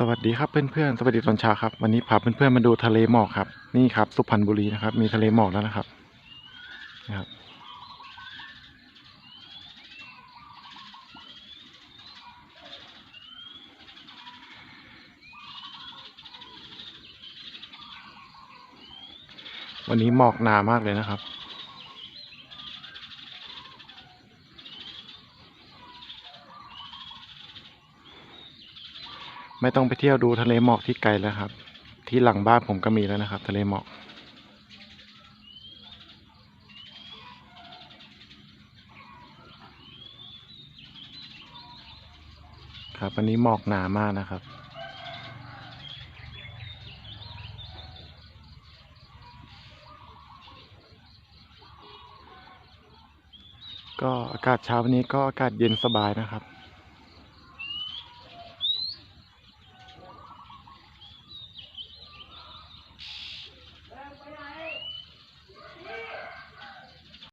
สวัสดีครับเพื่อนๆ สวัสดีตอนเช้าครับ วันนี้พาเพื่อนๆมาดูทะเลหมอกครับ นี่ครับ สุพรรณบุรีนะครับ มีทะเลหมอกแล้วนะครับนะครับ วันนี้หมอกหนามากเลยนะครับ ไม่ต้องไปเที่ยวดูทะเลหมอกที่ไกลแล้วครับ ที่หลังบ้านผมก็มีแล้วนะครับ ทะเลหมอกครับวันนี้หมอกหนามากนะครับ ก็อากาศเช้าวันนี้ก็อากาศเย็นสบายนะครับ